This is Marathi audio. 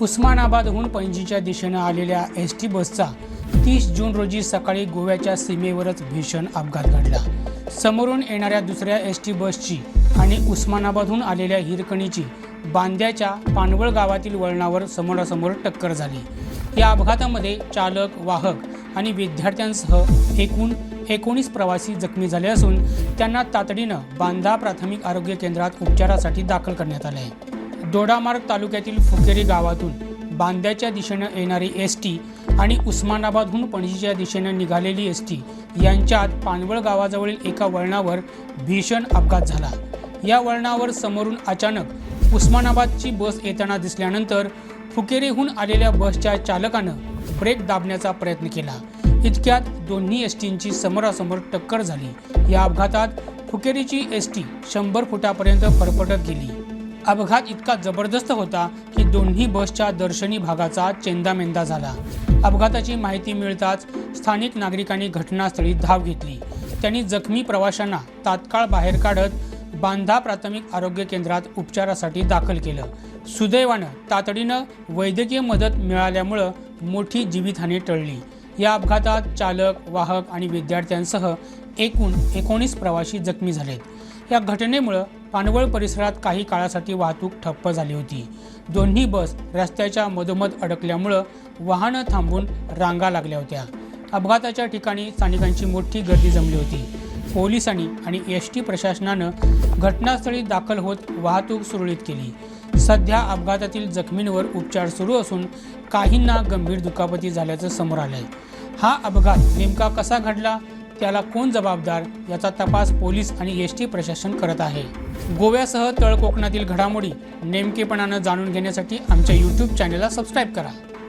उस्मानाबादहून पणजीच्या दिशेनं आलेल्या एस टी बसचा तीस जून रोजी सकाळी गोव्याच्या सीमेवरच भीषण अपघात घडला. समोरून येणाऱ्या दुसऱ्या एस टी बसची आणि उस्मानाबादहून आलेल्या हिरकणीची बांद्याच्या पानवळ गावातील वळणावर समोरासमोर टक्कर झाली. या अपघातामध्ये चालक वाहक आणि विद्यार्थ्यांसह एकूण एकोणीस प्रवासी जखमी झाले असून त्यांना तातडीनं बांधा प्राथमिक आरोग्य केंद्रात उपचारासाठी दाखल करण्यात आले आहे दोडामार्ग तालुक्यातील फुकेरी गावातून बांद्याच्या दिशेनं येणारी एस टी आणि उस्मानाबादहून पणजीच्या दिशेनं निघालेली एस टी यांच्यात पानवळ गावाजवळील एका वळणावर भीषण अपघात झाला. या वळणावर समोरून अचानक उस्मानाबादची बस येताना दिसल्यानंतर फुकेरीहून आलेल्या बसच्या चालकानं ब्रेक दाबण्याचा प्रयत्न केला. इतक्यात दोन्ही एस टींची समोरासमोर टक्कर झाली. या अपघातात फुकेरीची एस टी शंभर फुटापर्यंत फरफटत गेली. अपघात इतका जबरदस्त होता की दोन्ही बसच्या दर्शनी भागाचा चेंदामेंदा झाला. अपघाताची माहिती मिळताच स्थानिक नागरिकांनी घटनास्थळी धाव घेतली. त्यांनी जखमी प्रवाशांना तात्काळ बाहेर काढत बांधा प्राथमिक आरोग्य केंद्रात उपचारासाठी दाखल केलं. सुदैवानं तातडीनं वैद्यकीय मदत मिळाल्यामुळं मोठी जीवितहानी टळली. या अपघातात चालक वाहक आणि विद्यार्थ्यांसह एकूण एकोणीस प्रवासी जखमी झालेत. या घटनेमुळं पानवळ परिसरात काही काळासाठी वाहतूक ठप्प झाली होती. दोन्ही बस रस्त्याच्या मधोमध अडकल्यामुळं वाहनं थांबून रांगा लागल्या होत्या. अपघाताच्या ठिकाणी स्थानिकांची मोठी गर्दी जमली होती. पोलिसांनी आणि एस टी प्रशासनानं घटनास्थळी दाखल होत वाहतूक सुरळीत केली. सध्या अपघातातील जखमींवर उपचार सुरू असून काहींना गंभीर दुखापती झाल्याचं समोर आलंय. हा अपघात नेमका कसा घडला? त्याला कोण जबाबदार याचा तपास पोलीस आणि एस टी प्रशासन करत आहे. गोव्यासह तळकोकणातील घडामोडी नेमकेपणानं जाणून घेण्यासाठी आमच्या यूट्यूब चॅनलला सबस्क्राईब करा.